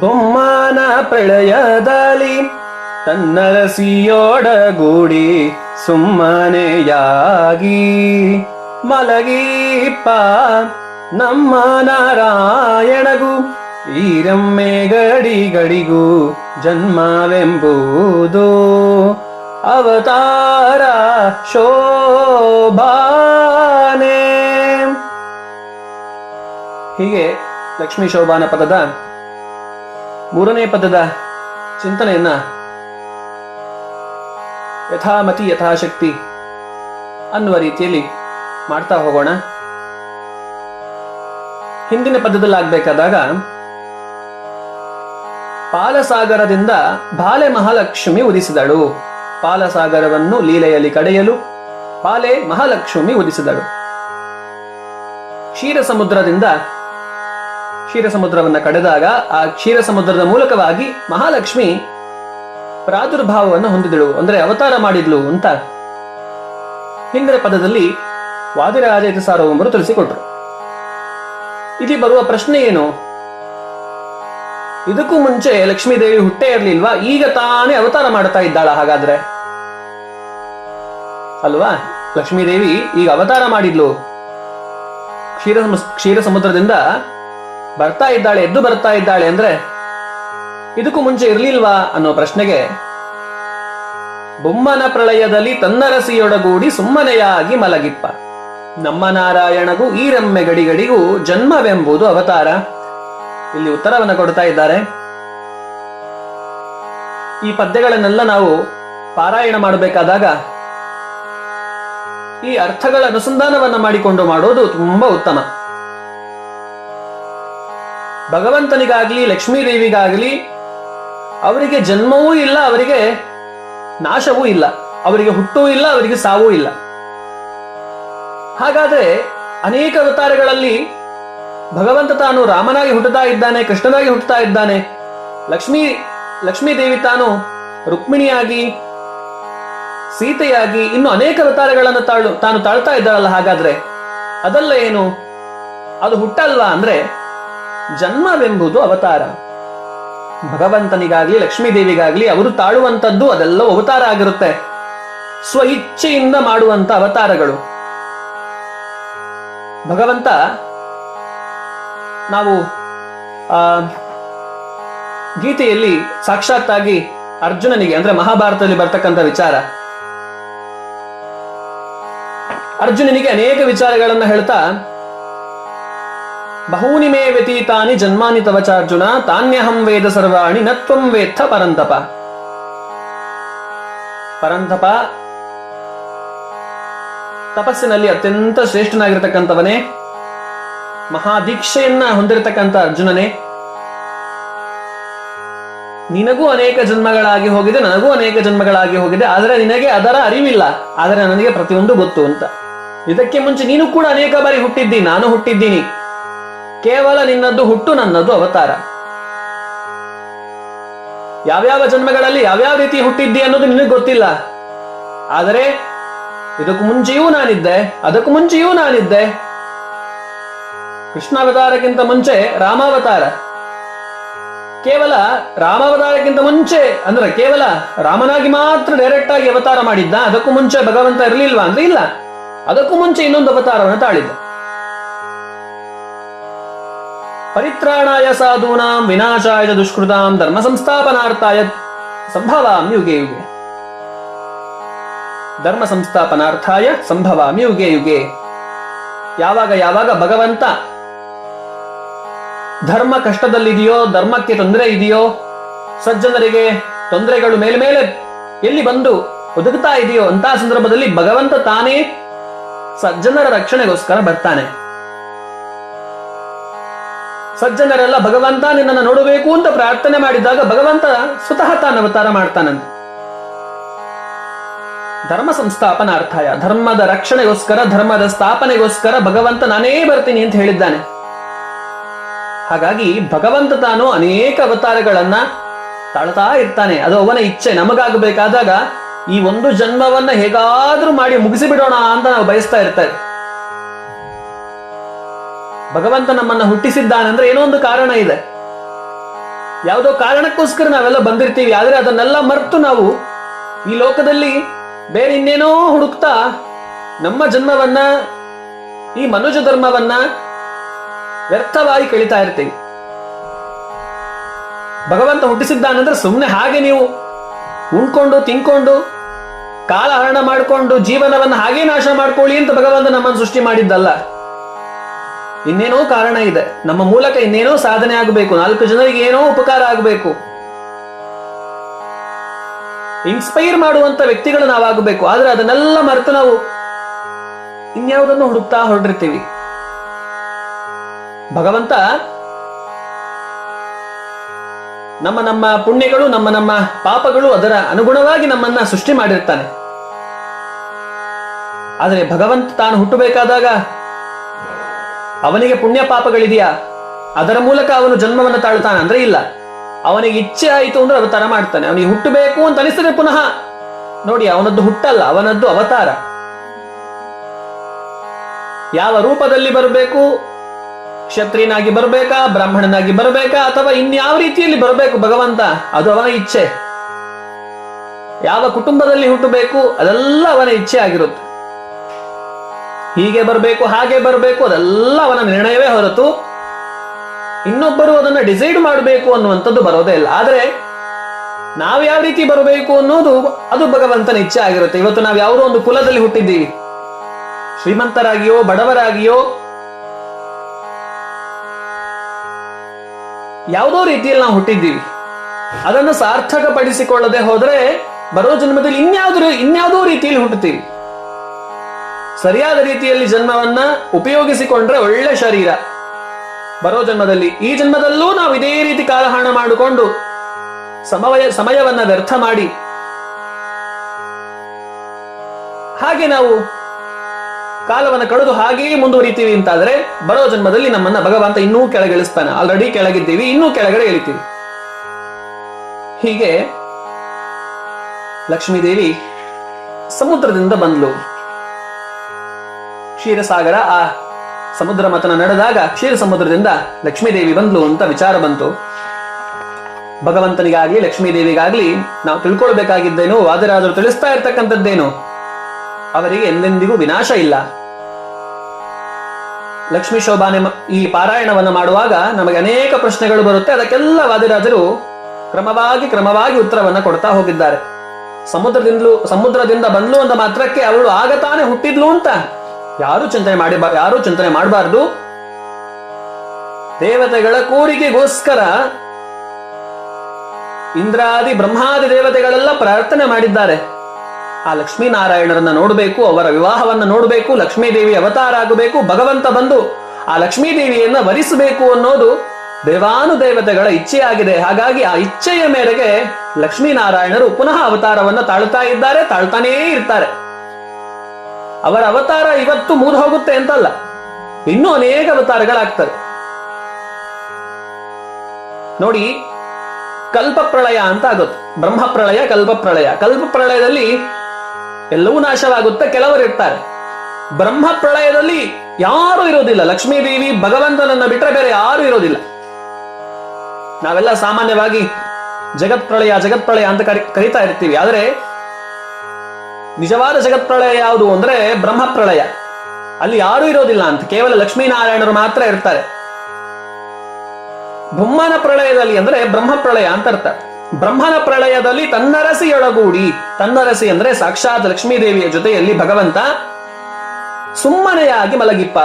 ಬೊಮ್ಮನ ಪ್ರಳಯದಲ್ಲಿ ತನ್ನರಸಿಯೋಡಗೂಡಿ ಸುಮ್ಮನೆಯಾಗಿ ಮಲಗೀಪ ನಮ್ಮ ನಾರಾಯಣಗೂ ಈರಮ್ಮೆ ಗಡಿ ಗಡಿಗೂ ಜನ್ಮವೆಂಬುದು ಅವತಾರ ಶೋಭಾನೆ. ಹೀಗೆ ಲಕ್ಷ್ಮೀ ಶೋಭಾನ ಪದದ ಮೂರನೇ ಪದದ ಚಿಂತನೆಯನ್ನ ಯಥಾಮತಿ ಯಥಾಶಕ್ತಿ ಅನ್ನುವ ರೀತಿಯಲ್ಲಿ ಮಾಡ್ತಾ ಹೋಗೋಣ. ಹಿಂದಿನ ಪದದಲ್ಲಿ ಆಗ್ಬೇಕಾದಾಗ ಪಾಲಸಾಗರದಿಂದ ಬಾಲೆ ಮಹಾಲಕ್ಷ್ಮಿ ಉದಿಸಿದಳು. ಪಾಲಸಾಗರವನ್ನು ಲೀಲೆಯಲ್ಲಿ ಕಡೆಯಲು ಬಾಲೆ ಮಹಾಲಕ್ಷ್ಮಿ ಉದಿಸಿದಳು. ಕ್ಷೀರ ಸಮುದ್ರದಿಂದ ಕ್ಷೀರ ಸಮುದ್ರವನ್ನ ಕಡೆದಾಗ ಆ ಕ್ಷೀರ ಸಮುದ್ರದ ಮೂಲಕವಾಗಿ ಮಹಾಲಕ್ಷ್ಮಿ ಪ್ರಾದುರ್ಭಾವವನ್ನು ಹೊಂದಿದಳು. ಅಂದ್ರೆ ಅವತಾರ ಮಾಡಿದ್ಲು ಅಂತ ಹಿಂದಿನ ಪದದಲ್ಲಿ ವಾದಿರಾಜ ಸಾರ್ವಭೌಮರು ತಿಳಿಸಿಕೊಟ್ರು. ಇಲ್ಲಿ ಬರುವ ಪ್ರಶ್ನೆ ಏನು? ಇದಕ್ಕೂ ಮುಂಚೆ ಲಕ್ಷ್ಮೀದೇವಿ ಹುಟ್ಟೆ ಇರ್ಲಿಲ್ವಾ? ಈಗ ತಾನೇ ಅವತಾರ ಮಾಡ್ತಾ ಇದ್ದಾಳ ಹಾಗಾದ್ರೆ? ಅಲ್ವಾ? ಲಕ್ಷ್ಮೀದೇವಿ ಈಗ ಅವತಾರ ಮಾಡಿದ್ಲು. ಕ್ಷೀರ ಕ್ಷೀರ ಸಮುದ್ರದಿಂದ ಬರ್ತಾ ಇದ್ದಾಳೆ, ಎದ್ದು ಬರ್ತಾ ಇದ್ದಾಳೆ ಅಂದ್ರೆ ಇದಕ್ಕೂ ಮುಂಚೆ ಇರ್ಲಿಲ್ವಾ ಅನ್ನೋ ಪ್ರಶ್ನೆಗೆ ಬೊಮ್ಮನ ಪ್ರಳಯದಲ್ಲಿ ತನ್ನರಸಿಯೊಡಗೂಡಿ ಸುಮ್ಮನೆಯಾಗಿ ಮಲಗಿಪ್ಪ. ನಮ್ಮ ನಾರಾಯಣಗೂ ಈ ರಮ್ಮೆ ಗಡಿಗಡಿಗೂ ಜನ್ಮವೆಂಬುದು ಅವತಾರ. ಇಲ್ಲಿ ಉತ್ತರವನ್ನು ಕೊಡ್ತಾ ಇದ್ದಾರೆ. ಈ ಪದ್ಯಗಳನ್ನೆಲ್ಲ ನಾವು ಪಾರಾಯಣ ಮಾಡಬೇಕಾದಾಗ ಈ ಅರ್ಥಗಳ ಅನುಸಂಧಾನವನ್ನ ಮಾಡಿಕೊಂಡು ಮಾಡೋದು ತುಂಬಾ ಉತ್ತಮ. ಭಗವಂತನಿಗಾಗ್ಲಿ ಲಕ್ಷ್ಮೀ ದೇವಿಗಾಗ್ಲಿ ಅವರಿಗೆ ಜನ್ಮವೂ ಇಲ್ಲ, ಅವರಿಗೆ ನಾಶವೂ ಇಲ್ಲ, ಅವರಿಗೆ ಹುಟ್ಟೂ ಇಲ್ಲ, ಅವರಿಗೆ ಸಾವೂ ಇಲ್ಲ. ಹಾಗಾದ್ರೆ ಅನೇಕ ಅವತಾರಗಳಲ್ಲಿ ಭಗವಂತ ತಾನು ರಾಮನಾಗಿ ಹುಟ್ಟುತ್ತಾ ಇದ್ದಾನೆ, ಕೃಷ್ಣನಾಗಿ ಹುಟ್ಟುತ್ತಾ ಇದ್ದಾನೆ. ಲಕ್ಷ್ಮೀ ಲಕ್ಷ್ಮೀ ದೇವಿ ತಾನು ರುಕ್ಮಿಣಿಯಾಗಿ, ಸೀತೆಯಾಗಿ ಇನ್ನು ಅನೇಕ ಅವತಾರಗಳನ್ನು ತಾಳು, ತಾನು ತಾಳ್ತಾ ಇದ್ದಾಳಲ್ಲ, ಹಾಗಾದ್ರೆ ಅದಲ್ಲ ಏನು? ಅದು ಹುಟ್ಟಲ್ವಾ ಅಂದ್ರೆ ಜನ್ಮವೆಂಬುದು ಅವತಾರ. ಭಗವಂತನಿಗಾಗ್ಲಿ ಲಕ್ಷ್ಮೀ ದೇವಿಗಾಗ್ಲಿ ಅವರು ತಾಳುವಂತದ್ದು ಅದೆಲ್ಲ ಅವತಾರ ಆಗಿರುತ್ತೆ. ಸ್ವ ಇಚ್ಛೆಯಿಂದ ಮಾಡುವಂತ ಅವತಾರಗಳು. ಭಗವಂತ, ನಾವು, ಆ, ಗೀತೆಯಲ್ಲಿ ಸಾಕ್ಷಾತ್ತಾಗಿ ಅರ್ಜುನನಿಗೆ, ಅಂದ್ರೆ ಮಹಾಭಾರತದಲ್ಲಿ ಬರ್ತಕ್ಕಂಥ ವಿಚಾರ. ಅರ್ಜುನನಿಗೆ ಅನೇಕ ವಿಚಾರಗಳನ್ನ ಹೇಳ್ತಾ ಬಹೂನಿ ಮೇ ವ್ಯತೀತಾನಿ ಜನ್ಮಾನಿ ತವಚಾರ್ಜುನ ತಾನ್ಯಹಂ ವೇದ ಸರ್ವಾಣಿ ನತ್ವಂ ವೇತ್ಥ ಪರಂತಪ ಪರಂತಪ ತಪಸ್ಸಿನಲ್ಲಿ ಅತ್ಯಂತ ಶ್ರೇಷ್ಠನಾಗಿರ್ತಕ್ಕಂಥವನೇ, ಮಹಾದೀಕ್ಷೆಯನ್ನ ಹೊಂದಿರತಕ್ಕಂಥ ಅರ್ಜುನನೇ. ನಿನಗೂ ಅನೇಕ ಜನ್ಮಗಳಾಗಿ ಹೋಗಿದೆ, ನನಗೂ ಅನೇಕ ಜನ್ಮಗಳಾಗಿ ಹೋಗಿದೆ, ಆದರೆ ನಿನಗೆ ಅದರ ಅರಿವಿಲ್ಲ, ಆದರೆ ನನಗೆ ಪ್ರತಿಯೊಂದು ಗೊತ್ತು ಅಂತ. ಇದಕ್ಕೆ ಮುಂಚೆ ನೀನು ಕೂಡ ಅನೇಕ ಬಾರಿ ಹುಟ್ಟಿದ್ದಿ, ನಾನು ಹುಟ್ಟಿದ್ದೀನಿ. ಕೇವಲ ನಿನ್ನದ್ದು ಹುಟ್ಟು, ನನ್ನದು ಅವತಾರ. ಯಾವ್ಯಾವ ಜನ್ಮಗಳಲ್ಲಿ ಯಾವ್ಯಾವ ರೀತಿ ಹುಟ್ಟಿದ್ದಿ ಅನ್ನೋದು ನಿನಗೆ ಗೊತ್ತಿಲ್ಲ. ಆದರೆ ಇದಕ್ಕೂ ಮುಂಚೆಯೂ ನಾನಿದ್ದೆ, ಅದಕ್ಕೂ ಮುಂಚೆಯೂ ನಾನಿದ್ದೆ. ಕೃಷ್ಣಾವತಾರಕ್ಕಿಂತ ಮುಂಚೆ ರಾಮಾವತಾರ. ಕೇವಲ ರಾಮಾವತಾರಕ್ಕಿಂತ ಮುಂಚೆ, ಅಂದ್ರೆ ಕೇವಲ ರಾಮನಾಗಿ ಮಾತ್ರ ಡೈರೆಕ್ಟ್ ಆಗಿ ಅವತಾರ ಮಾಡಿದ್ದ, ಅದಕ್ಕೂ ಮುಂಚೆ ಭಗವಂತ ಇರಲಿಲ್ವಾ? ಅಂದ್ರೆ ಇಲ್ಲ. ಅದಕ್ಕೂ ಮುಂಚೆ ಇನ್ನೊಂದು ಅವತಾರವನ್ನು ತಾಳಿದ್ದ. ಪರಿತ್ರಾಣಾಯ ಸಾಧೂನಾಂ ವಿನಾಶಾಯ ದುಷ್ಕೃತಾಂ ಧರ್ಮ ಸಂಸ್ಥಾಪನಾರ್ಥಾಯ ಸಂಭವಾಮಿ ಯುಗೆ ಯುಗೆ. ಧರ್ಮ ಸಂಸ್ಥಾಪನಾರ್ಥಾಯ ಸಂಭವಾಮಿ ಯುಗೆ ಯುಗೆ. ಯಾವಾಗ ಯಾವಾಗ ಭಗವಂತ ಧರ್ಮ ಕಷ್ಟದಲ್ಲಿದೆಯೋ, ಧರ್ಮಕ್ಕೆ ತೊಂದರೆ ಇದೆಯೋ, ಸಜ್ಜನರಿಗೆ ತೊಂದರೆಗಳು ಮೇಲೆ ಮೇಲೆ ಎಲ್ಲಿ ಬಂದು ಒದಗುತ್ತಾ ಇದೆಯೋ ಅಂತ ಸಂದರ್ಭದಲ್ಲಿ ಭಗವಂತ ತಾನೇ ಸಜ್ಜನರ ರಕ್ಷಣೆಗೋಸ್ಕರ ಬರ್ತಾನೆ. ಸಜ್ಜನರೆಲ್ಲ ಭಗವಂತ ನಿನ್ನನ್ನು ನೋಡಬೇಕು ಅಂತ ಪ್ರಾರ್ಥನೆ ಮಾಡಿದಾಗ ಭಗವಂತ ಸ್ವತಃ ತಾನು ಅವತಾರ ಮಾಡ್ತಾನಂತೆ. ಧರ್ಮ ಸಂಸ್ಥಾಪನಾರ್ಥಾಯ, ಧರ್ಮದ ರಕ್ಷಣೆಗೋಸ್ಕರ, ಧರ್ಮದ ಸ್ಥಾಪನೆಗೋಸ್ಕರ ಭಗವಂತ ನಾನೇ ಬರ್ತೀನಿ ಅಂತ ಹೇಳಿದ್ದಾನೆ. ಹಾಗಾಗಿ ಭಗವಂತ ತಾನು ಅನೇಕ ಅವತಾರಗಳನ್ನ ತಾಳ್ತಾ ಇರ್ತಾನೆ, ಅದು ಅವನ ಇಚ್ಛೆ. ನಮಗಾಗಬೇಕಾದಾಗ ಈ ಒಂದು ಜನ್ಮವನ್ನ ಹೇಗಾದ್ರೂ ಮಾಡಿ ಮುಗಿಸಿ ಬಿಡೋಣ ಅಂತ ನಾವು ಬಯಸ್ತಾ ಇರ್ತೇವೆ. ಭಗವಂತ ನಮ್ಮನ್ನ ಹುಟ್ಟಿಸಿದ್ದಾನೆ ಅಂದ್ರೆ ಏನೋ ಒಂದು ಕಾರಣ ಇದೆ. ಯಾವುದೋ ಕಾರಣಕ್ಕೋಸ್ಕರ ನಾವೆಲ್ಲ ಬಂದಿರ್ತೀವಿ, ಆದ್ರೆ ಅದನ್ನೆಲ್ಲ ಮರೆತು ನಾವು ಈ ಲೋಕದಲ್ಲಿ ಬೇರೆ ಇನ್ನೇನೋ ಹುಡುಕ್ತಾ ನಮ್ಮ ಜನ್ಮವನ್ನ, ಈ ಮನುಜ ಧರ್ಮವನ್ನ ವ್ಯರ್ಥವಾಗಿ ಕಳೀತಾ ಇರ್ತೀವಿ. ಭಗವಂತ ಹುಟ್ಟಿಸಿದ್ದಾನಂದ್ರೆ ಸುಮ್ಮನೆ ಹಾಗೆ ನೀವು ಉಣ್ಕೊಂಡು, ತಿನ್ಕೊಂಡು, ಕಾಲಹರಣ ಮಾಡಿಕೊಂಡು, ಜೀವನವನ್ನು ಹಾಗೆ ನಾಶ ಮಾಡ್ಕೊಳ್ಳಿ ಅಂತ ಭಗವಂತ ನಮ್ಮನ್ನು ಸೃಷ್ಟಿ ಮಾಡಿದ್ದಲ್ಲ. ಇನ್ನೇನೋ ಕಾರಣ ಇದೆ. ನಮ್ಮ ಮೂಲಕ ಇನ್ನೇನೋ ಸಾಧನೆ ಆಗಬೇಕು. ನಾಲ್ಕು ಜನರಿಗೆ ಏನೋ ಉಪಕಾರ ಆಗಬೇಕು. ಇನ್ಸ್ಪೈರ್ ಮಾಡುವಂತ ವ್ಯಕ್ತಿಗಳು ನಾವಾಗಬೇಕು. ಆದ್ರೆ ಅದನ್ನೆಲ್ಲ ಮರೆತು ನಾವು ಇನ್ಯಾವುದನ್ನು ಹುಡುಕ್ತಾ ಹೊರಡಿರ್ತೀವಿ ಭಗವಂತ ನಮ್ಮ ನಮ್ಮ ಪುಣ್ಯಗಳು, ನಮ್ಮ ನಮ್ಮ ಪಾಪಗಳು ಅದರ ಅನುಗುಣವಾಗಿ ನಮ್ಮನ್ನ ಸೃಷ್ಟಿ ಮಾಡಿರ್ತಾನೆ. ಆದರೆ ಭಗವಂತ ತಾನು ಹುಟ್ಟಬೇಕಾದಾಗ ಅವನಿಗೆ ಪುಣ್ಯ ಪಾಪಗಳಿದೆಯಾ? ಅದರ ಮೂಲಕ ಅವನು ಜನ್ಮವನ್ನು ತಾಳ್ತಾನೆ ಅಂದ್ರೆ ಇಲ್ಲ. ಅವನಿಗೆ ಇಚ್ಛೆ ಆಯಿತು ಅಂದ್ರೆ ಅವತಾರ ಮಾಡ್ತಾನೆ. ಅವನಿಗೆ ಹುಟ್ಟಬೇಕು ಅಂತ ಅನಿಸಿದ್ರೆ ಪುನಃ. ನೋಡಿ, ಅವನದ್ದು ಹುಟ್ಟಲ್ಲ, ಅವನದ್ದು ಅವತಾರ. ಯಾವ ರೂಪದಲ್ಲಿ ಬರಬೇಕು? ಕ್ಷತ್ರಿಯನಾಗಿ ಬರಬೇಕಾ, ಬ್ರಾಹ್ಮಣನಾಗಿ ಬರಬೇಕಾ, ಅಥವಾ ಇನ್ಯಾವ ರೀತಿಯಲ್ಲಿ ಬರಬೇಕು ಭಗವಂತ? ಅದು ಅವನ ಇಚ್ಛೆ. ಯಾವ ಕುಟುಂಬದಲ್ಲಿ ಹುಟ್ಟಬೇಕು, ಅದೆಲ್ಲ ಅವನ ಇಚ್ಛೆ ಆಗಿರುತ್ತೆ. ಹೀಗೆ ಬರಬೇಕು, ಹಾಗೆ ಬರಬೇಕು, ಅದೆಲ್ಲ ಅವನ ನಿರ್ಣಯವೇ ಹೊರತು ಇನ್ನೊಬ್ಬರು ಅದನ್ನ ಡಿಸೈಡ್ ಮಾಡಬೇಕು ಅನ್ನುವಂಥದ್ದು ಬರೋದೇ ಇಲ್ಲ. ಆದರೆ ನಾವು ಯಾವ ರೀತಿ ಬರಬೇಕು ಅನ್ನೋದು ಅದು ಭಗವಂತನ ಇಚ್ಛೆ ಆಗಿರುತ್ತೆ. ಇವತ್ತು ನಾವು ಯಾವುದೋ ಒಂದು ಕುಲದಲ್ಲಿ ಹುಟ್ಟಿದ್ದೀವಿ. ಶ್ರೀಮಂತರಾಗಿಯೋ, ಬಡವರಾಗಿಯೋ, ಯಾವುದೋ ರೀತಿಯಲ್ಲಿ ನಾವು ಹುಟ್ಟಿದ್ದೀವಿ. ಅದನ್ನು ಸಾರ್ಥಕಪಡಿಸಿಕೊಳ್ಳದೆ ಹೋದ್ರೆ ಬರೋ ಜನ್ಮದಲ್ಲಿ ಇನ್ಯಾವುದೋ ಇನ್ಯಾವುದೋ ರೀತಿಯಲ್ಲಿ ಹುಟ್ಟುತ್ತೀವಿ. ಸರಿಯಾದ ರೀತಿಯಲ್ಲಿ ಜನ್ಮವನ್ನ ಉಪಯೋಗಿಸಿಕೊಂಡ್ರೆ ಒಳ್ಳೆ ಶರೀರ. ಬರೋ ಜನ್ಮದಲ್ಲಿ, ಈ ಜನ್ಮದಲ್ಲೂ ನಾವು ಇದೇ ರೀತಿ ಕಾಲಹರಣ ಮಾಡಿಕೊಂಡು ಸಮಯ ಸಮಯವನ್ನ ವ್ಯರ್ಥ ಮಾಡಿ. ಹಾಗೆ ನಾವು ಕಾಲವನ್ನು ಕಳೆದು ಹಾಗೆಯೇ ಮುಂದುವರಿತೀವಿ ಅಂತಾದ್ರೆ, ಬರೋ ಜನ್ಮದಲ್ಲಿ ನಮ್ಮನ್ನ ಭಗವಂತ ಇನ್ನೂ ಕೆಳಗಿಳಿಸ್ತಾನೆ. ಆಲ್ರೆಡಿ ಕೆಳಗಿದ್ದೀವಿ, ಇನ್ನೂ ಕೆಳಗಡೆ ಇಳಿತೀವಿ. ಹೀಗೆ ಲಕ್ಷ್ಮೀದೇವಿ ಸಮುದ್ರದಿಂದ ಬಂದ್ಲು. ಕ್ಷೀರಸಾಗರ, ಆ ಸಮುದ್ರ ಮತನ ನಡೆದಾಗ ಕ್ಷೀರ ಸಮುದ್ರದಿಂದ ಲಕ್ಷ್ಮೀದೇವಿ ಬಂದ್ಲು ಅಂತ ವಿಚಾರ ಬಂತು. ಭಗವಂತನಿಗಾಗ್ಲಿ, ಲಕ್ಷ್ಮೀದೇವಿಗಾಗ್ಲಿ ನಾವು ತಿಳ್ಕೊಳ್ಬೇಕಾಗಿದ್ದೇನು ವಾದರಾದರೂ ತಿಳಿಸ್ತಾ ಇರ್ತಕ್ಕಂಥದ್ದೇನು, ಅವರಿಗೆ ಎಂದೆಂದಿಗೂ ವಿನಾಶ ಇಲ್ಲ. ಲಕ್ಷ್ಮೀ ಶೋಭಾನೆ ಈ ಪಾರಾಯಣವನ್ನು ಮಾಡುವಾಗ ನಮಗೆ ಅನೇಕ ಪ್ರಶ್ನೆಗಳು ಬರುತ್ತೆ. ಅದಕ್ಕೆಲ್ಲ ವಾದಿರಾಜರು ಕ್ರಮವಾಗಿ ಕ್ರಮವಾಗಿ ಉತ್ತರವನ್ನ ಕೊಡ್ತಾ ಹೋಗಿದ್ದಾರೆ. ಸಮುದ್ರದಿಂದಲೂ, ಸಮುದ್ರದಿಂದ ಬಂದ್ಲು ಅಂತ ಮಾತ್ರಕ್ಕೆ ಅವಳು ಆಗತಾನೆ ಹುಟ್ಟಿದ್ಲು ಅಂತ. ಯಾರು ಚಿಂತನೆ ಮಾಡಿ ಯಾರು ಚಿಂತನೆ ಮಾಡಬಾರದು? ದೇವತೆಗಳ ಕೋರಿಕೆಗೋಸ್ಕರ ಇಂದ್ರಾದಿ, ಬ್ರಹ್ಮಾದಿ ದೇವತೆಗಳೆಲ್ಲ ಪ್ರಾರ್ಥನೆ ಮಾಡಿದ್ದಾರೆ. ಆ ಲಕ್ಷ್ಮೀನಾರಾಯಣರನ್ನ ನೋಡಬೇಕು, ಅವರ ವಿವಾಹವನ್ನ ನೋಡಬೇಕು, ಲಕ್ಷ್ಮೀದೇವಿ ಅವತಾರ ಆಗಬೇಕು, ಭಗವಂತ ಬಂದು ಆ ಲಕ್ಷ್ಮೀದೇವಿಯನ್ನ ವರಿಸಬೇಕು ಅನ್ನೋದು ದೇವಾನುದೇವತೆಗಳ ಇಚ್ಛೆಯಾಗಿದೆ. ಹಾಗಾಗಿ ಆ ಇಚ್ಛೆಯ ಮೇರೆಗೆ ಲಕ್ಷ್ಮೀನಾರಾಯಣರು ಪುನಃ ಅವತಾರವನ್ನ ತಾಳ್ತಾ ಇದ್ದಾರೆ, ತಾಳ್ತಾನೇ ಇರ್ತಾರೆ. ಅವರ ಅವತಾರ ಇವತ್ತು ಮುಗಿದು ಹೋಗುತ್ತೆ ಅಂತಲ್ಲ. ಇನ್ನೂ ಅನೇಕ ಅವತಾರಗಳಾಗ್ತವೆ. ನೋಡಿ ಕಲ್ಪ ಪ್ರಳಯ ಅಂತ ಆಗುತ್ತೆ. ಬ್ರಹ್ಮ ಪ್ರಳಯ ಕಲ್ಪ ಪ್ರಳಯ ಕಲ್ಪ ಪ್ರಳಯದಲ್ಲಿ ಎಲ್ಲವೂ ನಾಶವಾಗುತ್ತೆ ಕೆಲವರು ಇರ್ತಾರೆ ಬ್ರಹ್ಮ ಪ್ರಳಯದಲ್ಲಿ ಯಾರು ಇರೋದಿಲ್ಲ. ಲಕ್ಷ್ಮೀದೇವಿ, ಭಗವಂತನನ್ನ ಬಿಟ್ಟರೆ ಬೇರೆ ಯಾರು ಇರೋದಿಲ್ಲ. ನಾವೆಲ್ಲ ಸಾಮಾನ್ಯವಾಗಿ ಜಗತ್ ಪ್ರಳಯ ಜಗತ್ ಪ್ರಳಯ ಅಂತ ಕರಿ, ಕರಿತಾ ಇರ್ತೀವಿ. ಆದ್ರೆ ನಿಜವಾದ ಜಗತ್ ಪ್ರಳಯ ಯಾವುದು ಅಂದ್ರೆ ಬ್ರಹ್ಮ ಪ್ರಳಯ ಅಲ್ಲಿ ಯಾರು ಇರೋದಿಲ್ಲ ಅಂತ, ಕೇವಲ ಲಕ್ಷ್ಮೀನಾರಾಯಣರು ಮಾತ್ರ ಇರ್ತಾರೆ. ಬ್ರಹ್ಮನ ಪ್ರಳಯದಲ್ಲಿ ಅಂದ್ರೆ ಬ್ರಹ್ಮ ಪ್ರಳಯ ಅಂತ ಅರ್ಥ. ಬ್ರಹ್ಮನ ಪ್ರಳಯದಲ್ಲಿ ತನ್ನರಸಿಯೊಳಗೂಡಿ ತನ್ನರಸಿ ಅಂದ್ರೆ ಸಾಕ್ಷಾತ್ ಲಕ್ಷ್ಮೀದೇವಿಯ ಜೊತೆಯಲ್ಲಿ ಭಗವಂತ ಸುಮ್ಮನೆಯಾಗಿ ಮಲಗಿಪ್ಪ.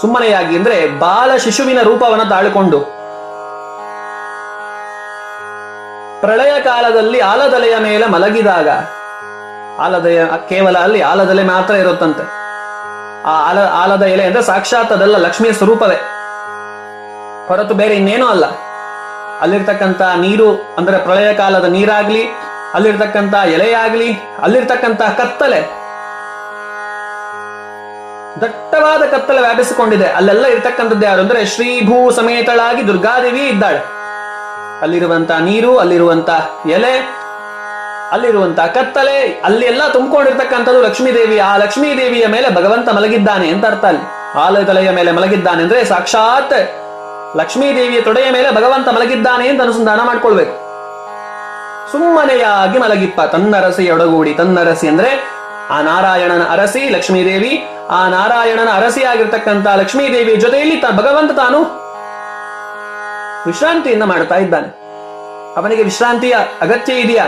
ಸುಮ್ಮನೆಯಾಗಿ ಅಂದ್ರೆ ಬಾಲ ಶಿಶುವಿನ ರೂಪವನ್ನು ತಾಳಿಕೊಂಡು. ಪ್ರಳಯ ಕಾಲದಲ್ಲಿ ಆಲದಲೆಯ ಮೇಲೆ ಮಲಗಿದಾಗ ಆಲದೆಯ ಕೇವಲ ಅಲ್ಲಿ ಆಲದಲೆ ಮಾತ್ರ ಇರುತ್ತಂತೆ. ಆ ಆಲ, ಆಲದ ಎಲೆ ಅಂದ್ರೆ ಸಾಕ್ಷಾತ್ ಅದೆಲ್ಲ ಲಕ್ಷ್ಮಿಯ ಸ್ವರೂಪವೇ. ಹೊರತು ಬೇರೆ ಇನ್ನೇನೂ ಅಲ್ಲ. ಅಲ್ಲಿರ್ತಕ್ಕಂತ ನೀರು ಅಂದ್ರೆ ಪ್ರಳಯ ಕಾಲದ ನೀರಾಗ್ಲಿ ಅಲ್ಲಿರ್ತಕ್ಕಂತ ಎಲೆಯಾಗ್ಲಿ ಅಲ್ಲಿರ್ತಕ್ಕಂತ ಕತ್ತಲೆ. ದಟ್ಟವಾದ ಕತ್ತಲೆ ವ್ಯಾಪಿಸಿಕೊಂಡಿದೆ. ಅಲ್ಲೆಲ್ಲ ಇರ್ತಕ್ಕಂಥದ್ದು ಯಾರು ಅಂದ್ರೆ ಶ್ರೀಭೂ ಸಮೇತಳಾಗಿ ದುರ್ಗಾದೇವಿ ಇದ್ದಾಳೆ. ಅಲ್ಲಿರುವಂತ ನೀರು ಅಲ್ಲಿರುವಂತ ಎಲೆ ಅಲ್ಲಿರುವಂತ ಕತ್ತಲೆ ಅಲ್ಲಿ ಎಲ್ಲ ತುಂಬಿಕೊಂಡಿರ್ತಕ್ಕಂಥದ್ದು ಲಕ್ಷ್ಮೀ ದೇವಿ ಆ ಲಕ್ಷ್ಮೀ ದೇವಿಯ ಮೇಲೆ ಭಗವಂತ ಮಲಗಿದ್ದಾನೆ ಅಂತ ಅರ್ಥ ಅಲ್ಲಿ. ಆಲತಲೆಯ ಮೇಲೆ ಮಲಗಿದ್ದಾನೆ ಅಂದ್ರೆ ಸಾಕ್ಷಾತ್ ಲಕ್ಷ್ಮೀದೇವಿಯ ತೊಡೆಯ ಮೇಲೆ ಭಗವಂತ ಮಲಗಿದ್ದಾನೆ ಅಂತ ಅನುಸಂಧಾನ ಮಾಡ್ಕೊಳ್ಬೇಕು. ಸುಮ್ಮನೆಯಾಗಿ ಮಲಗಿಪ್ಪ. ತನ್ನರಸಿ ಒಡಗೂಡಿ, ತನ್ನರಸಿ ಅಂದ್ರೆ ಆ ನಾರಾಯಣನ ಅರಸಿ ಲಕ್ಷ್ಮೀದೇವಿ. ಆ ನಾರಾಯಣನ ಅರಸಿಯಾಗಿರ್ತಕ್ಕಂಥ ಲಕ್ಷ್ಮೀದೇವಿಯ ಜೊತೆಯಲ್ಲಿ ಭಗವಂತ ತಾನು ವಿಶ್ರಾಂತಿಯಿಂದ ಮಾಡ್ತಾ ಇದ್ದಾನೆ. ಅವನಿಗೆ ವಿಶ್ರಾಂತಿಯ ಅಗತ್ಯ ಇದೆಯಾ?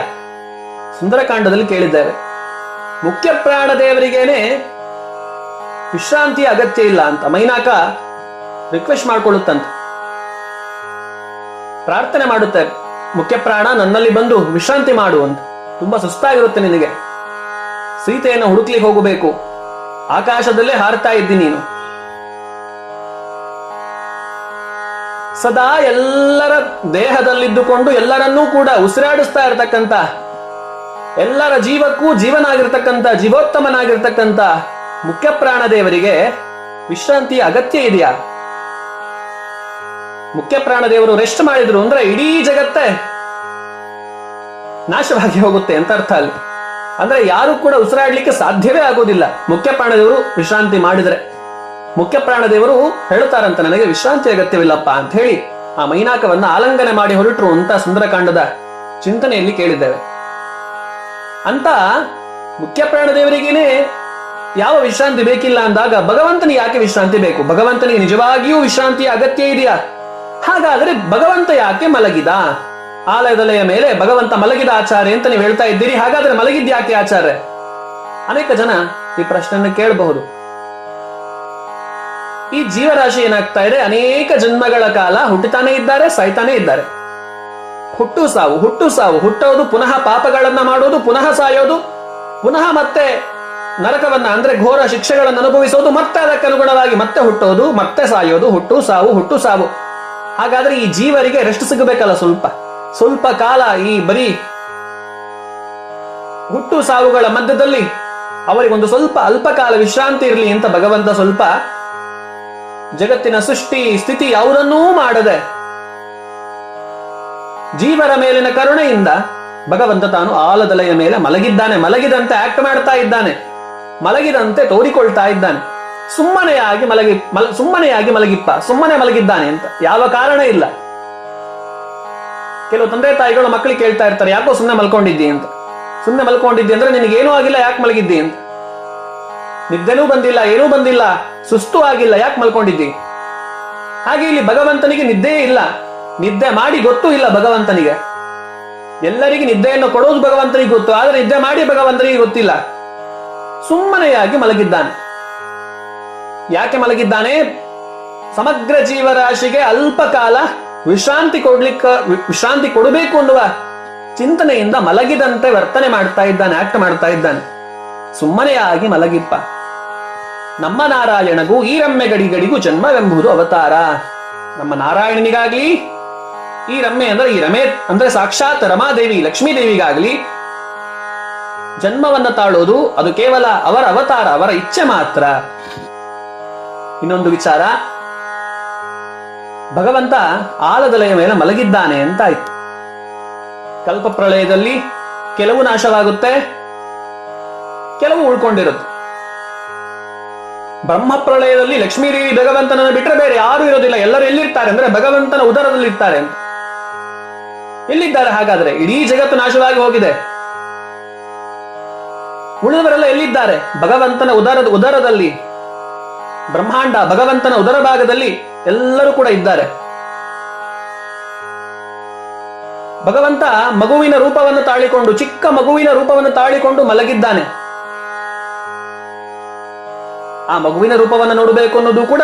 ಸುಂದರಕಾಂಡದಲ್ಲಿ ಕೇಳಿದ್ದಾರೆ. ಮುಖ್ಯ ಪ್ರಾಣ ದೇವರಿಗೇನೆ ವಿಶ್ರಾಂತಿ ಅಗತ್ಯ ಇಲ್ಲ ಅಂತ ಮೈನಾಕ ರಿಕ್ವೆಸ್ಟ್ ಮಾಡ್ಕೊಳ್ಳುತ್ತಂತೆ. ಪ್ರಾರ್ಥನೆ ಮಾಡುತ್ತಾರೆ. ಮುಖ್ಯ ಪ್ರಾಣ ನನ್ನಲ್ಲಿ ಬಂದು ವಿಶ್ರಾಂತಿ ಮಾಡು ಅಂತ. ತುಂಬಾ ಸುಸ್ತಾಗಿರುತ್ತೆ ನಿನಗೆ. ಸೀತೆಯನ್ನು ಹುಡುಕ್ಲಿಕ್ಕೆ ಹೋಗಬೇಕು. ಆಕಾಶದಲ್ಲೇ ಹಾರ್ತಾ ಇದ್ದಿ ನೀನು. ಸದಾ ಎಲ್ಲರ ದೇಹದಲ್ಲಿದ್ದುಕೊಂಡು ಎಲ್ಲರನ್ನೂ ಕೂಡ ಉಸಿರಾಡಿಸ್ತಾ ಇರತಕ್ಕಂತ ಎಲ್ಲರ ಜೀವಕ್ಕೂ ಜೀವನಾಗಿರ್ತಕ್ಕಂಥ, ಜೀವೋತ್ತಮನಾಗಿರ್ತಕ್ಕಂಥ ಮುಖ್ಯ ಪ್ರಾಣ ದೇವರಿಗೆ ವಿಶ್ರಾಂತಿಯ ಅಗತ್ಯ ಇದೆಯಾ? ಮುಖ್ಯ ಪ್ರಾಣ ದೇವರು ರೆಸ್ಟ್ ಮಾಡಿದ್ರು ಅಂದ್ರೆ ಇಡೀ ಜಗತ್ತೇ ನಾಶವಾಗಿ ಹೋಗುತ್ತೆ ಅಂತ ಅರ್ಥ ಅಲ್ಲಿ. ಅಂದ್ರೆ ಯಾರು ಕೂಡ ಉಸಿರಾಡ್ಲಿಕ್ಕೆ ಸಾಧ್ಯವೇ ಆಗೋದಿಲ್ಲ. ಮುಖ್ಯ ಪ್ರಾಣದೇವರು ವಿಶ್ರಾಂತಿ ಮಾಡಿದ್ರೆ. ಮುಖ್ಯ ಪ್ರಾಣದೇವರು ಹೇಳುತ್ತಾರಂತ, ನನಗೆ ವಿಶ್ರಾಂತಿ ಅಗತ್ಯವಿಲ್ಲಪ್ಪ ಅಂತ ಹೇಳಿ ಆ ಮೈನಾಕವನ್ನ ಆಲಂಗನೆ ಮಾಡಿ ಹೊರಟರು ಅಂತ ಸುಂದರಕಾಂಡದ ಚಿಂತನೆಯಲ್ಲಿ ಕೇಳಿದ್ದೇವೆ. ಅಂತ ಮುಖ್ಯ ಪ್ರಾಣದೇವರಿಗೇನೆ ಯಾವ ವಿಶ್ರಾಂತಿ ಬೇಕಿಲ್ಲ ಅಂದಾಗ ಭಗವಂತನಿಗೆ ಯಾಕೆ ವಿಶ್ರಾಂತಿ ಬೇಕು? ಭಗವಂತನಿಗೆ ನಿಜವಾಗಿಯೂ ವಿಶ್ರಾಂತಿಯ ಅಗತ್ಯ ಇದೆಯಾ? ಹಾಗಾದ್ರೆ ಭಗವಂತ ಯಾಕೆ ಮಲಗಿದ? ಆಲಯದಲೆಯ ಮೇಲೆ ಭಗವಂತ ಮಲಗಿದ ಆಚಾರ್ಯ ಅಂತ ನೀವು ಹೇಳ್ತಾ ಇದ್ದೀರಿ. ಹಾಗಾದ್ರೆ ಮಲಗಿದ್ದ ಯಾಕೆ ಆಚಾರ್ಯ? ಅನೇಕ ಜನ ಈ ಪ್ರಶ್ನೆಯನ್ನು ಕೇಳಬಹುದು. ಈ ಜೀವರಾಶಿ ಏನಾಗ್ತಾ ಇದೆ? ಅನೇಕ ಜನ್ಮಗಳ ಕಾಲ ಹುಟ್ಟುತ್ತಾನೆ ಇದ್ದಾರೆ, ಸಾಯ್ತಾನೆ ಇದ್ದಾರೆ. ಹುಟ್ಟು ಸಾವು ಹುಟ್ಟು ಸಾವು. ಹುಟ್ಟೋದು ಪುನಃ ಪಾಪಗಳನ್ನ ಮಾಡೋದು, ಪುನಃ ಸಾಯೋದು, ಪುನಃ ಮತ್ತೆ ನರಕವನ್ನ, ಅಂದ್ರೆ ಘೋರ ಶಿಕ್ಷೆಗಳನ್ನು ಅನುಭವಿಸೋದು, ಮತ್ತೆ ಅದಕ್ಕೆ ಅನುಗುಣವಾಗಿ ಮತ್ತೆ ಹುಟ್ಟೋದು, ಮತ್ತೆ ಸಾಯೋದು, ಹುಟ್ಟು ಸಾವು ಹುಟ್ಟು ಸಾವು. ಹಾಗಾದ್ರೆ ಈ ಜೀವರಿಗೆ ರೆಸ್ಟ್ ಸಿಗಬೇಕಲ್ಲ ಸ್ವಲ್ಪ. ಸ್ವಲ್ಪ ಕಾಲ ಈ ಬರೀ ಹುಟ್ಟು ಸಾವುಗಳ ಮಧ್ಯದಲ್ಲಿ ಅವರಿಗೊಂದು ಸ್ವಲ್ಪ ಅಲ್ಪಕಾಲ ವಿಶ್ರಾಂತಿ ಇರಲಿ ಅಂತ ಭಗವಂತ ಸ್ವಲ್ಪ ಜಗತ್ತಿನ ಸೃಷ್ಟಿ ಸ್ಥಿತಿ ಅವರನ್ನೂ ಮಾಡದೆ ಜೀವರ ಮೇಲಿನ ಕರುಣೆಯಿಂದ ಭಗವಂತ ತಾನು ಆಲದಲೆಯ ಮೇಲೆ ಮಲಗಿದ್ದಾನೆ, ಮಲಗಿದಂತೆ ಆಕ್ಟ್ ಮಾಡ್ತಾ ಇದ್ದಾನೆ, ಮಲಗಿದಂತೆ ತೋರಿಕೊಳ್ತಾ ಇದ್ದಾನೆ. ಸುಮ್ಮನೆಯಾಗಿ ಮಲಗಿ, ಮಲ ಸುಮ್ಮನೆಯಾಗಿ ಮಲಗಿಪ್ಪ, ಸುಮ್ಮನೆ ಮಲಗಿದ್ದಾನೆ ಅಂತ. ಯಾವ ಕಾರಣ ಇಲ್ಲ. ಕೆಲವು ತಂದೆ ತಾಯಿಗಳು ಮಕ್ಕಳಿಗೆ ಕೇಳ್ತಾ ಇರ್ತಾರೆ, ಯಾಕೋ ಸುಮ್ಮನೆ ಮಲ್ಕೊಂಡಿದ್ದಿ ಅಂತ? ಸುಮ್ಮನೆ ಮಲ್ಕೊಂಡಿದ್ದಿ ಅಂದ್ರೆ ನಿನಗೇನೂ ಆಗಿಲ್ಲ, ಯಾಕೆ ಮಲಗಿದ್ದಿ ಅಂತ. ನಿದ್ದೆನೂ ಬಂದಿಲ್ಲ, ಏನೂ ಬಂದಿಲ್ಲ, ಸುಸ್ತು ಆಗಿಲ್ಲ, ಯಾಕೆ ಮಲ್ಕೊಂಡಿದ್ದಿ ಹಾಗೆ ಇಲ್ಲಿ ಭಗವಂತನಿಗೆ ನಿದ್ದೆಯೇ ಇಲ್ಲ. ನಿದ್ದೆ ಮಾಡಿ ಗೊತ್ತೂ ಇಲ್ಲ ಭಗವಂತನಿಗೆ. ಎಲ್ಲರಿಗೂ ನಿದ್ದೆಯನ್ನು ಕೊಡೋದು ಭಗವಂತನಿಗೆ ಗೊತ್ತು, ಆದರೆ ನಿದ್ದೆ ಮಾಡಿ ಭಗವಂತನಿಗೆ ಗೊತ್ತಿಲ್ಲ. ಸುಮ್ಮನೆಯಾಗಿ ಮಲಗಿದ್ದಾನೆ. ಯಾಕೆ ಮಲಗಿದ್ದಾನೆ? ಸಮಗ್ರ ಜೀವರಾಶಿಗೆ ಅಲ್ಪ ಕಾಲ ವಿಶ್ರಾಂತಿ ಕೊಡ್ಲಿಕ್ಕ ವಿಶ್ರಾಂತಿ ಕೊಡಬೇಕು ಅನ್ನುವ ಚಿಂತನೆಯಿಂದ ಮಲಗಿದಂತೆ ವರ್ತನೆ ಮಾಡ್ತಾ ಇದ್ದಾನೆ ಆಕ್ಟ್ ಮಾಡ್ತಾ ಇದ್ದಾನೆ. ಸುಮ್ಮನೆಯಾಗಿ ಮಲಗಿಪ್ಪ. ನಮ್ಮ ನಾರಾಯಣಗೂ ಈ ರಮ್ಯ ಗಡಿಗಡಿಗೂ ಜನ್ಮವೆಂಬುದು ಅವತಾರ. ನಮ್ಮ ನಾರಾಯಣನಿಗಾಗ್ಲಿ ಈ ರಮ್ಯ ಅಂದ್ರೆ ಈ ರಮೆ ಅಂದ್ರೆ ಸಾಕ್ಷಾತ್ ರಮಾದೇವಿ ಲಕ್ಷ್ಮೀ ದೇವಿಗಾಗ್ಲಿ ಜನ್ಮವನ್ನ ತಾಳೋದು, ಅದು ಕೇವಲ ಅವರ ಅವತಾರ, ಅವರ ಇಚ್ಛೆ ಮಾತ್ರ. ಇನ್ನೊಂದು ವಿಚಾರ. ಭಗವಂತ ಆಲದಲೆಯ ಮೇಲೆ ಮಲಗಿದ್ದಾನೆ ಅಂತ ಆಯ್ತು ಕಲ್ಪ ಪ್ರಳಯದಲ್ಲಿ ಕೆಲವು ನಾಶವಾಗುತ್ತೆ, ಕೆಲವು ಉಳ್ಕೊಂಡಿರುತ್ತೆ. ಬ್ರಹ್ಮ ಪ್ರಳಯದಲ್ಲಿ ಲಕ್ಷ್ಮೀದೇವಿ ಭಗವಂತನನ್ನು ಬಿಟ್ಟರೆ ಬೇರೆ ಯಾರು ಇರೋದಿಲ್ಲ. ಎಲ್ಲರೂ ಎಲ್ಲಿರ್ತಾರೆ ಅಂದ್ರೆ ಭಗವಂತನ ಉದರದಲ್ಲಿ ಇರ್ತಾರೆ ಅಂತ. ಎಲ್ಲಿದ್ದಾರೆ ಹಾಗಾದ್ರೆ? ಇಡೀ ಜಗತ್ತು ನಾಶವಾಗಿ ಹೋಗಿದೆ. ಉಳಿದವರೆಲ್ಲ ಎಲ್ಲಿದ್ದಾರೆ? ಭಗವಂತನ ಉದರದ, ಉದರದಲ್ಲಿ. ಬ್ರಹ್ಮಾಂಡ ಭಗವಂತನ ಉದರ ಭಾಗದಲ್ಲಿ ಎಲ್ಲರೂ ಕೂಡ ಇದ್ದಾರೆ. ಭಗವಂತ ಮಗುವಿನ ರೂಪವನ್ನು ತಾಳಿಕೊಂಡು, ಚಿಕ್ಕ ಮಗುವಿನ ರೂಪವನ್ನು ತಾಳಿಕೊಂಡು ಮಲಗಿದ್ದಾನೆ. ಆ ಮಗುವಿನ ರೂಪವನ್ನು ನೋಡಬೇಕು ಅನ್ನೋದು ಕೂಡ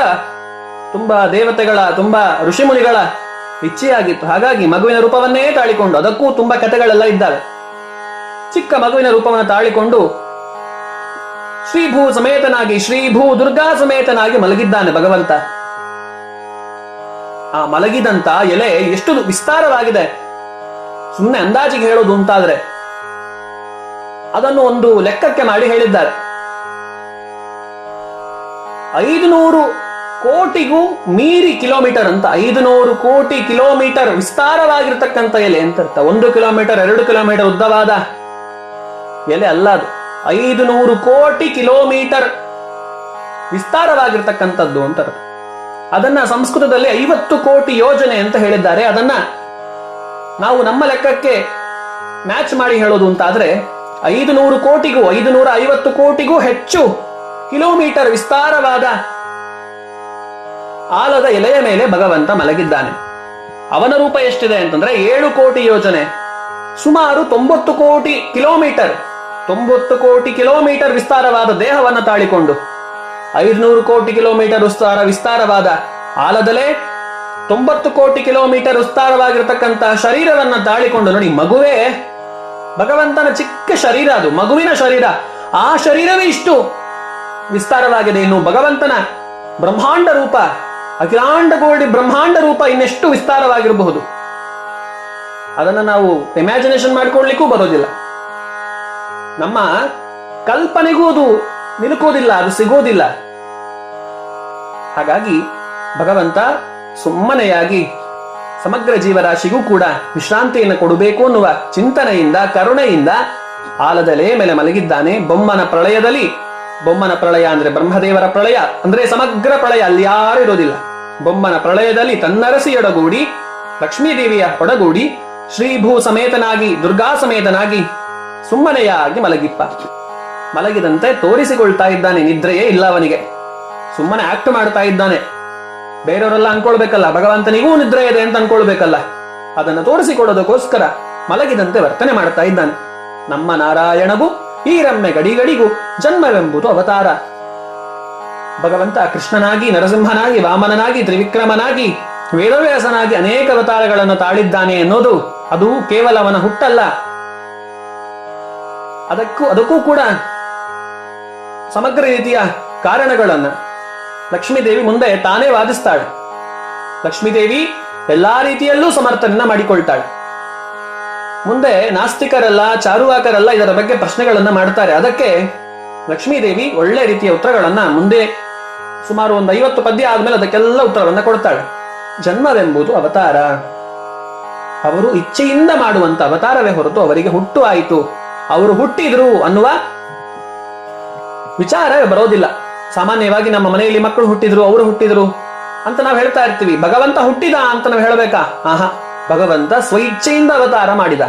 ತುಂಬಾ ದೇವತೆಗಳ, ತುಂಬಾ ಋಷಿಮುನಿಗಳ ಇಚ್ಛೆಯಾಗಿತ್ತು. ಹಾಗಾಗಿ ಮಗುವಿನ ರೂಪವನ್ನೇ ತಾಳಿಕೊಂಡು, ಅದಕ್ಕೂ ತುಂಬಾ ಕಥೆಗಳೆಲ್ಲ ಇದ್ದಾವೆ. ಚಿಕ್ಕ ಮಗುವಿನ ರೂಪವನ್ನು ತಾಳಿಕೊಂಡು ಶ್ರೀಭೂ ಸಮೇತನಾಗಿ, ಶ್ರೀಭೂ ದುರ್ಗಾ ಸಮೇತನಾಗಿ ಮಲಗಿದ್ದಾನೆ ಭಗವಂತ. ಆ ಮಲಗಿದಂತ ಎಲೆ ಎಷ್ಟು ವಿಸ್ತಾರವಾಗಿದೆ. ಸುಮ್ಮನೆ ಅಂದಾಜಿಗೆ ಹೇಳೋದು ಅಂತಾದ್ರೆ ಅದನ್ನು ಒಂದು ಲೆಕ್ಕಕ್ಕೆ ಮಾಡಿ ಹೇಳಿದ್ದಾರೆ. ಐದು ನೂರು ಕೋಟಿಗೂ ಮೀರಿ ಕಿಲೋಮೀಟರ್ ಅಂತ ಐದು ನೂರು ಕೋಟಿ ಕಿಲೋಮೀಟರ್ ವಿಸ್ತಾರವಾಗಿರ್ತಕ್ಕಂಥ ಎಲೆ ಅಂತ ಅರ್ಥ? ಒಂದು ಕಿಲೋಮೀಟರ್, ಎರಡು ಕಿಲೋಮೀಟರ್ ಉದ್ದವಾದ ಎಲೆ ಅಲ್ಲ ಅದು. ಐದು ನೂರು ಕೋಟಿ ಕಿಲೋಮೀಟರ್ ವಿಸ್ತಾರವಾಗಿರ್ತಕ್ಕಂಥದ್ದು ಅಂತ ಅದನ್ನ ಸಂಸ್ಕೃತದಲ್ಲಿ ಐವತ್ತು ಕೋಟಿ ಯೋಜನೆ ಅಂತ ಹೇಳಿದ್ದಾರೆ. ಅದನ್ನ ನಾವು ನಮ್ಮ ಲೆಕ್ಕಕ್ಕೆ ಮ್ಯಾಚ್ ಮಾಡಿ ಹೇಳೋದು ಅಂತಾದ್ರೆ ಐದು ನೂರು ಕೋಟಿಗೂ ಐದು ನೂರ ಐವತ್ತು ಕೋಟಿಗೂ ಹೆಚ್ಚು ಕಿಲೋಮೀಟರ್ ವಿಸ್ತಾರವಾದ ಆಲದ ಎಲೆಯ ಮೇಲೆ ಭಗವಂತ ಮಲಗಿದ್ದಾನೆ. ಅವನ ರೂಪ ಎಷ್ಟಿದೆ ಅಂತಂದ್ರೆ ಏಳು ಕೋಟಿ ಯೋಜನೆ. ಸುಮಾರು ತೊಂಬತ್ತು ಕೋಟಿ ಕಿಲೋಮೀಟರ್. ತೊಂಬತ್ತು ಕೋಟಿ ಕಿಲೋಮೀಟರ್ ವಿಸ್ತಾರವಾದ ದೇಹವನ್ನು ತಾಳಿಕೊಂಡು. ಐದುನೂರು ಕೋಟಿ ಕಿಲೋಮೀಟರ್ ವಿಸ್ತಾರ ವಿಸ್ತಾರವಾದ ಆಲದಲೆ ತೊಂಬತ್ತು ಕೋಟಿ ಕಿಲೋಮೀಟರ್ ವಿಸ್ತಾರವಾಗಿರತಕ್ಕಂತಹ ಶರೀರವನ್ನ ತಾಳಿಕೊಂಡು ನೋಡಿ ಮಗುವೇ. ಭಗವಂತನ ಚಿಕ್ಕ ಶರೀರ ಅದು, ಮಗುವಿನ ಶರೀರ. ಆ ಶರೀರವೇ ಇಷ್ಟು ವಿಸ್ತಾರವಾಗಿದೆ ಇನ್ನು ಭಗವಂತನ ಬ್ರಹ್ಮಾಂಡ ರೂಪ. ಅಖಿಲಾಂಡ ಕೋಟಿ ಬ್ರಹ್ಮಾಂಡ ರೂಪ ಇನ್ನೆಷ್ಟು ವಿಸ್ತಾರವಾಗಿರಬಹುದು? ಅದನ್ನು ನಾವು ಇಮ್ಯಾಜಿನೇಷನ್ ಮಾಡ್ಕೊಳ್ಲಿಕ್ಕೂ ಬರೋದಿಲ್ಲ. ನಮ್ಮ ಕಲ್ಪನೆಗೂ ಅದು ನಿಲುಕೋದಿಲ್ಲ, ಅದು ಸಿಗೋದಿಲ್ಲ. ಹಾಗಾಗಿ ಭಗವಂತ ಸುಮ್ಮನೆಯಾಗಿ ಸಮಗ್ರ ಜೀವರಾಶಿಗೂ ಕೂಡ ವಿಶ್ರಾಂತಿಯನ್ನು ಕೊಡಬೇಕು ಅನ್ನುವ ಚಿಂತನೆಯಿಂದ, ಕರುಣೆಯಿಂದ ಆಲದಲೆ ಮೇಲೆ ಮಲಗಿದ್ದಾನೆ ಬೊಮ್ಮನ ಪ್ರಳಯದಲ್ಲಿ. ಬೊಮ್ಮನ ಪ್ರಳಯ ಅಂದ್ರೆ ಬ್ರಹ್ಮದೇವರ ಪ್ರಳಯ ಅಂದ್ರೆ ಸಮಗ್ರ ಪ್ರಳಯ, ಅಲ್ಲಿ ಯಾರು ಇರೋದಿಲ್ಲ. ಬೊಮ್ಮನ ಪ್ರಳಯದಲ್ಲಿ ತನ್ನರಸಿಯೊಡಗೂಡಿ ಲಕ್ಷ್ಮೀದೇವಿಯ ಒಡಗೂಡಿ, ಶ್ರೀಭೂ ಸಮೇತನಾಗಿ, ದುರ್ಗಾ ಸಮೇತನಾಗಿ ಸುಮ್ಮನೆಯಾಗಿ ಮಲಗಿಪ್ಪ. ಮಲಗಿದಂತೆ ತೋರಿಸಿಕೊಳ್ತಾ ಇದ್ದಾನೆ ನಿದ್ರೆಯೇ ಇಲ್ಲ ಅವನಿಗೆ. ಸುಮ್ಮನೆ ಆಕ್ಟ್ ಮಾಡ್ತಾ ಇದ್ದಾನೆ. ಬೇರೆಯವರೆಲ್ಲ ಅನ್ಕೊಳ್ಬೇಕಲ್ಲ ಭಗವಂತನಿಗೂ ನಿದ್ರೆ ಇದೆ ಅಂತ ಅನ್ಕೊಳ್ಬೇಕಲ್ಲ. ಅದನ್ನು ತೋರಿಸಿಕೊಡೋದಕ್ಕೋಸ್ಕರ ಮಲಗಿದಂತೆ ವರ್ತನೆ ಮಾಡ್ತಾ ಇದ್ದಾನೆ. ನಮ್ಮ ನಾರಾಯಣಗೂ ಈ ರಮ್ಯ ಗಡಿಗಡಿಗೂ ಜನ್ಮವೆಂಬುದು ಅವತಾರ. ಭಗವಂತ ಕೃಷ್ಣನಾಗಿ, ನರಸಿಂಹನಾಗಿ, ವಾಮನನಾಗಿ, ತ್ರಿವಿಕ್ರಮನಾಗಿ, ವೇದವ್ಯಾಸನಾಗಿ ಅನೇಕ ಅವತಾರಗಳನ್ನು ತಾಳಿದ್ದಾನೆ ಅನ್ನೋದು ಅದು ಕೇವಲ ಅವನ ಹುಟ್ಟಲ್ಲ. ಅದಕ್ಕೂ ಅದಕ್ಕೂ ಕೂಡ ಸಮಗ್ರ ರೀತಿಯ ಕಾರಣಗಳನ್ನ ಲಕ್ಷ್ಮೀದೇವಿ ಮುಂದೆ ತಾನೇ ವಾದಿಸ್ತಾಳೆ. ಲಕ್ಷ್ಮೀದೇವಿ ಎಲ್ಲಾ ರೀತಿಯಲ್ಲೂ ಸಮರ್ಥನನ್ನ ಮಾಡಿಕೊಳ್ತಾಳೆ. ಮುಂದೆ ನಾಸ್ತಿಕರೆಲ್ಲ, ಚಾರುವಾಕರೆಲ್ಲ ಇದರ ಬಗ್ಗೆ ಪ್ರಶ್ನೆಗಳನ್ನ ಮಾಡ್ತಾರೆ. ಅದಕ್ಕೆ ಲಕ್ಷ್ಮೀದೇವಿ ಒಳ್ಳೆ ರೀತಿಯ ಉತ್ತರಗಳನ್ನ ಮುಂದೆ ಸುಮಾರು ಒಂದು ಐವತ್ತು ಪದ್ಯ ಆದ್ಮೇಲೆ ಅದಕ್ಕೆಲ್ಲ ಉತ್ತರವನ್ನ ಕೊಡ್ತಾಳೆ. ಜನ್ಮವೆಂಬುದು ಅವತಾರ. ಅವರು ಇಚ್ಛೆಯಿಂದ ಮಾಡುವಂತ ಅವತಾರವೇ ಹೊರತು ಅವರಿಗೆ ಹುಟ್ಟು ಆಯಿತು. ಅವರು ಹುಟ್ಟಿದ್ರು ಅನ್ನುವ ವಿಚಾರ ಬರೋದಿಲ್ಲ. ಸಾಮಾನ್ಯವಾಗಿ ನಮ್ಮ ಮನೆಯಲ್ಲಿ ಮಕ್ಕಳು ಹುಟ್ಟಿದ್ರು, ಅವರು ಹುಟ್ಟಿದ್ರು ಅಂತ ನಾವು ಹೇಳ್ತಾ ಇರ್ತೀವಿ. ಭಗವಂತ ಹುಟ್ಟಿದ ಅಂತ ನಾವು ಹೇಳಬೇಕಾ? ಆಹಾ, ಭಗವಂತ ಸ್ವಇಚ್ಛೆಯಿಂದ ಅವತಾರ ಮಾಡಿದ.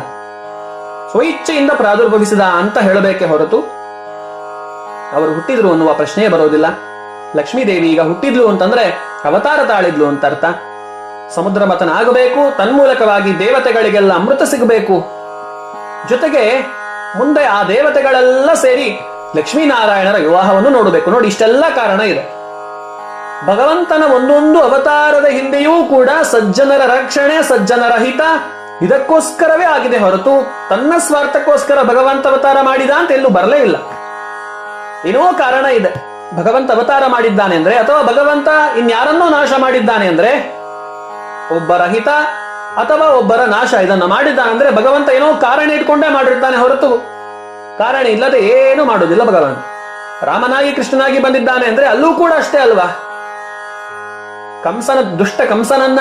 ಸ್ವಇಚ್ಛೆಯಿಂದ ಪ್ರಾದುರ್ಭವಿಸಿದ ಅಂತ ಹೇಳಬೇಕೆ ಹೊರತು ಅವರು ಹುಟ್ಟಿದ್ರು ಅನ್ನುವ ಪ್ರಶ್ನೆಯೇ ಬರೋದಿಲ್ಲ. ಲಕ್ಷ್ಮೀದೇವಿ ಈಗ ಹುಟ್ಟಿದ್ಲು ಅಂತಂದ್ರೆ ಅವತಾರ ತಾಳಿದ್ಲು ಅಂತ ಅರ್ಥ. ಸಮುದ್ರ ಮತನ ಆಗಬೇಕು ತನ್ಮೂಲಕವಾಗಿ ದೇವತೆಗಳಿಗೆಲ್ಲ ಅಮೃತ ಸಿಗಬೇಕು. ಜೊತೆಗೆ ಮುಂದೆ ಆ ದೇವತೆಗಳೆಲ್ಲ ಸೇರಿ ಲಕ್ಷ್ಮೀನಾರಾಯಣರ ವಿವಾಹವನ್ನು ನೋಡಬೇಕು. ನೋಡಿ, ಇಷ್ಟೆಲ್ಲ ಕಾರಣ ಇದೆ. ಭಗವಂತನ ಒಂದೊಂದು ಅವತಾರದ ಹಿಂದೆಯೂ ಕೂಡ ಸಜ್ಜನರ ರಕ್ಷಣೆ, ಸಜ್ಜನರ ಹಿತ, ಇದಕ್ಕೋಸ್ಕರವೇ ಆಗಿದೆ ಹೊರತು ತನ್ನ ಸ್ವಾರ್ಥಕ್ಕೋಸ್ಕರ ಭಗವಂತ ಅವತಾರ ಮಾಡಿದ ಅಂತ ಎಲ್ಲೂ ಬರಲೇ ಇಲ್ಲ. ಏನೋ ಕಾರಣ ಇದೆ. ಭಗವಂತ ಅವತಾರ ಮಾಡಿದ್ದಾನೆ ಅಂದ್ರೆ, ಅಥವಾ ಭಗವಂತ ಇನ್ಯಾರನ್ನೋ ನಾಶ ಮಾಡಿದ್ದಾನೆ ಅಂದ್ರೆ ಒಬ್ಬರ ಹಿತ ಅಥವಾ ಒಬ್ಬರ ನಾಶ ಇದನ್ನ ಮಾಡಿದ್ದಾನೆ ಅಂದ್ರೆ, ಭಗವಂತ ಏನೋ ಕಾರಣ ಇಟ್ಕೊಂಡೇ ಮಾಡಿರ್ತಾನೆ ಹೊರತು. ಕಾರಣ ಇಲ್ಲದೆ ಏನು ಮಾಡುವುದಿಲ್ಲ ಭಗವಂತ ರಾಮನಾಗಿ ಕೃಷ್ಣನಾಗಿ ಬಂದಿದ್ದಾನೆ ಅಂದ್ರೆ, ಅಲ್ಲೂ ಕೂಡ ಅಷ್ಟೇ ಅಲ್ವಾ? ಕಂಸನ, ದುಷ್ಟ ಕಂಸನನ್ನ,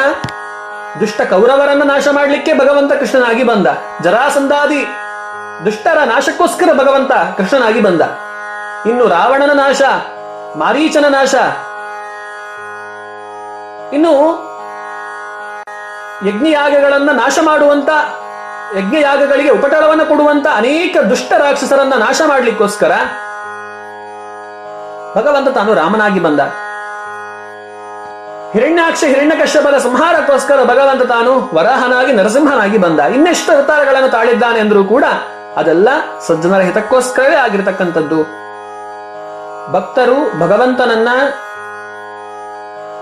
ದುಷ್ಟ ಕೌರವರನ್ನ ನಾಶ ಮಾಡಲಿಕ್ಕೆ ಭಗವಂತ ಕೃಷ್ಣನಾಗಿ ಬಂದ. ಜರಾಸಂಧಾದಿ ದುಷ್ಟರ ನಾಶಕ್ಕೋಸ್ಕರ ಭಗವಂತ ಕೃಷ್ಣನಾಗಿ ಬಂದ. ಇನ್ನು ರಾವಣನ ನಾಶ ಮಾರೀಚನ ನಾಶ. ಇನ್ನು ಯಜ್ಞಯಾಗಗಳನ್ನ ನಾಶ ಮಾಡುವಂತ, ಯಜ್ಞಯಾಗಗಳಿಗೆ ಉಪಟಳವನ್ನು ಕೊಡುವಂತ ಅನೇಕ ದುಷ್ಟ ರಾಕ್ಷಸರನ್ನ ನಾಶ ಮಾಡಲಿಕ್ಕೋಸ್ಕರ ಭಗವಂತ ತಾನು ರಾಮನಾಗಿ ಬಂದ. ಹಿರಣ್ಯಾಕ್ಷ ಹಿರಣ್ಯಕಶ್ಯಪದ ಸಂಹಾರಕ್ಕೋಸ್ಕರ ಭಗವಂತ ತಾನು ವರಾಹನಾಗಿ ನರಸಿಂಹನಾಗಿ ಬಂದ. ಇನ್ನೆಷ್ಟು ಅವತಾರಗಳನ್ನು ತಾಳಿದ್ದಾನೆ ಅಂದ್ರೂ ಕೂಡ ಅದೆಲ್ಲ ಸಜ್ಜನರ ಹಿತಕ್ಕೋಸ್ಕರವೇ ಆಗಿರತಕ್ಕಂಥದ್ದು. ಭಕ್ತರು ಭಗವಂತನನ್ನ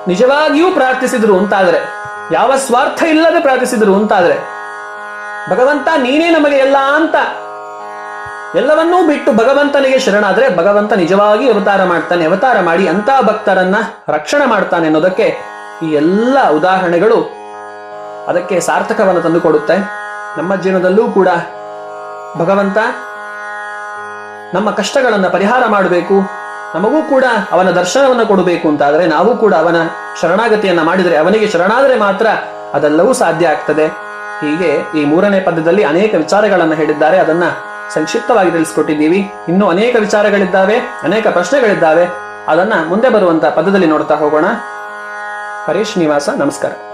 ನಿಜವಾಗಿಯೂ ಪ್ರಾರ್ಥಿಸಿದ್ರು ಅಂತಾದ್ರೆ, ಯಾವ ಸ್ವಾರ್ಥ ಇಲ್ಲದೆ ಪ್ರಾರ್ಥಿಸಿದ್ರು ಅಂತಾದ್ರೆ, ಭಗವಂತ ನೀನೇ ನಮಗೆ ಎಲ್ಲ ಅಂತ ಎಲ್ಲವನ್ನೂ ಬಿಟ್ಟು ಭಗವಂತನಿಗೆ ಶರಣಾದ್ರೆ ಭಗವಂತ ನಿಜವಾಗಿ ಅವತಾರ ಮಾಡ್ತಾನೆ, ಅವತಾರ ಮಾಡಿ ಅಂತ ಭಕ್ತರನ್ನ ರಕ್ಷಣೆ ಮಾಡ್ತಾನೆ ಅನ್ನೋದಕ್ಕೆ ಈ ಎಲ್ಲ ಉದಾಹರಣೆಗಳು ಅದಕ್ಕೆ ಸಾರ್ಥಕವನ್ನು ತಂದುಕೊಡುತ್ತೆ. ನಮ್ಮ ಜೀವನದಲ್ಲೂ ಕೂಡ ಭಗವಂತ ನಮ್ಮ ಕಷ್ಟಗಳನ್ನ ಪರಿಹಾರ ಮಾಡಬೇಕು ನಮಗೂ ಕೂಡ ಅವನ ದರ್ಶನವನ್ನು ಕೊಡಬೇಕು ಅಂತಾದ್ರೆ ನಾವು ಕೂಡ ಅವನ ಶರಣಾಗತಿಯನ್ನ ಮಾಡಿದರೆ ಅವನಿಗೆ ಶರಣಾದರೆ ಮಾತ್ರ ಅದೆಲ್ಲವೂ ಸಾಧ್ಯ ಆಗ್ತದೆ. ಹೀಗೆ ಈ ಮೂರನೇ ಪದ್ಯದಲ್ಲಿ ಅನೇಕ ವಿಚಾರಗಳನ್ನ ಹೇಳಿದ್ದಾರೆ. ಅದನ್ನ ಸಂಕ್ಷಿಪ್ತವಾಗಿ ತಿಳಿಸ್ಕೊಟ್ಟಿದ್ದೀವಿ. ಇನ್ನೂ ಅನೇಕ ವಿಚಾರಗಳಿದ್ದಾವೆ, ಅನೇಕ ಪ್ರಶ್ನೆಗಳಿದ್ದಾವೆ. ಅದನ್ನ ಮುಂದೆ ಬರುವಂತ ಪದದಲ್ಲಿ ನೋಡ್ತಾ ಹೋಗೋಣ. ಹರೀಶ್ ನಿವಾಸ, ನಮಸ್ಕಾರ.